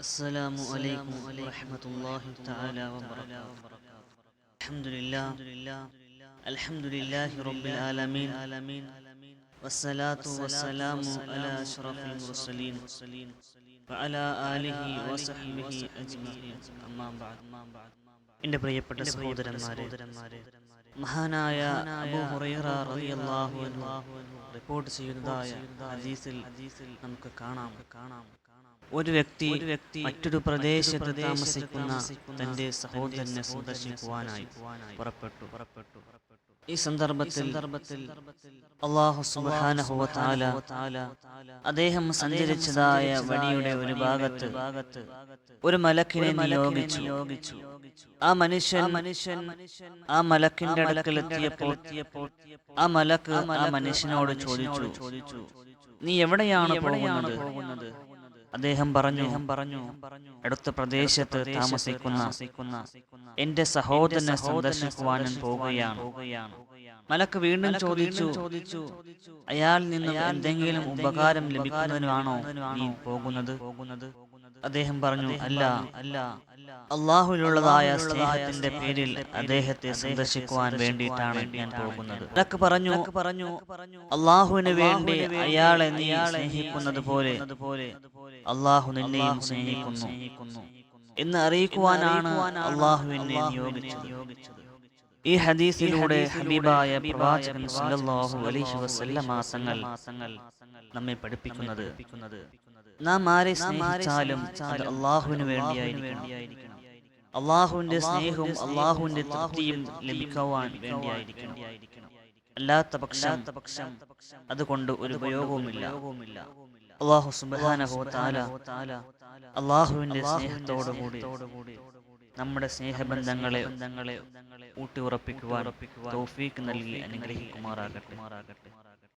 السلام عليكم ورحمة الله تعالى وبركاته الحمد لله الحمد لله رب العالمين والصلاة والسلام على أشرف المرسلين وعلى آله وصحبه أجمعين أما بعد എൻ്റെ പ്രിയപ്പെട്ട സഹോദരന്മാരെ മഹാനായ അബൂ ഹുറൈറ റളിയല്ലാഹു അൻഹു റിപ്പോർട്ട് ചെയ്യുന്നതായ ഹദീസിൽ നമുക്ക് കാണാം കാണാം ഒരു വ്യക്തി മറ്റൊരു പ്രദേശത്ത് താമസിക്കുന്ന തന്റെ സഹോദരനെ സന്ദർശിക്കുവാനായി പുറപ്പെട്ടു. പുറപ്പെട്ടു. ഈ സന്ദർഭത്തിൽ അള്ളാഹു അദ്ദേഹം സഞ്ചരിച്ചതായ വഴിയുടെ ഒരു ഭാഗത്ത് ഭാഗത്ത് ഒരു മലക്കിനെ നിയോഗിച്ചു ആ മനുഷ്യൻ മനുഷ്യൻ ആ മലക്കിന്റെ അടുക്കൽ എത്തിയപ്പോൾ ആ മലക്ക് ആ മനുഷ്യനോട് ചോദിച്ചു ചോദിച്ചു. നീ എവിടെയാണ് പോകുന്നത്? അദ്ദേഹം പറഞ്ഞു പറഞ്ഞു അടുത്ത പ്രദേശത്ത് താമസിക്കുന്ന എന്റെ സഹോദരനെ സന്ദർശിക്കുവാനും പോവുകയാണ്. മലക്ക് വീണ്ടും ചോദിച്ചു ചോദിച്ചു അയാൾ നിന്ന് എന്തെങ്കിലും ഉപകാരം ലഭിക്കുന്നതിനാണോ നീ പോകുന്നത്? പോകുന്നത്? അദ്ദേഹം പറഞ്ഞു അല്ല അല്ല അള്ളാഹുലുള്ളതായ സ്നേഹത്തിന്റെ പേരിൽ അദ്ദേഹത്തെ സന്ദർശിക്കുവാൻ വേണ്ടിയിട്ടാണ് ഞാൻ പോകുന്നത്. മലക്ക് പറഞ്ഞു പറഞ്ഞു അള്ളാഹുവിന് വേണ്ടി അയാളെ നീ സ്നേഹിക്കുന്നത് പോലെ അള്ളാഹു നിന്നെയും സ്നേഹിക്കുന്നു. എന്ന് അറിയിക്കുവാനാണ് അള്ളാഹു എന്നെ നിയോഗിച്ചത്. ഈ ഹദീസിലൂടെ ഹബീബായ പ്രവാചകൻ സല്ലല്ലാഹു അലൈഹി വസല്ലം മാസങ്ങൾ നമ്മെ പഠിപ്പിക്കുന്നത്. നാം ആരെ സ്നേഹിച്ചാലും അത് അള്ളാഹുവിന് വേണ്ടിയായിരിക്കണം. അള്ളാഹുവിന്റെ സ്നേഹവും അള്ളാഹുവിന്റെ തൃപ്തിയും ലഭിക്കുവാൻ വേണ്ടിയായിരിക്കണം. അല്ലാത്ത പക്ഷം പക്ഷം അതുകൊണ്ട് ഒരു ഉപയോഗവുമില്ല. അള്ളാഹു സുബ്ഹാനഹു തആല അള്ളാഹുവിന്റെ സ്നേഹത്തോടുകൂടി നമ്മുടെ സ്നേഹബന്ധങ്ങളെ ബന്ധങ്ങളെ ഊട്ടി ഉറപ്പിക്കുവാൻ നൽകി അനുഗ്രഹിക്കുമാറാകട്ടെ.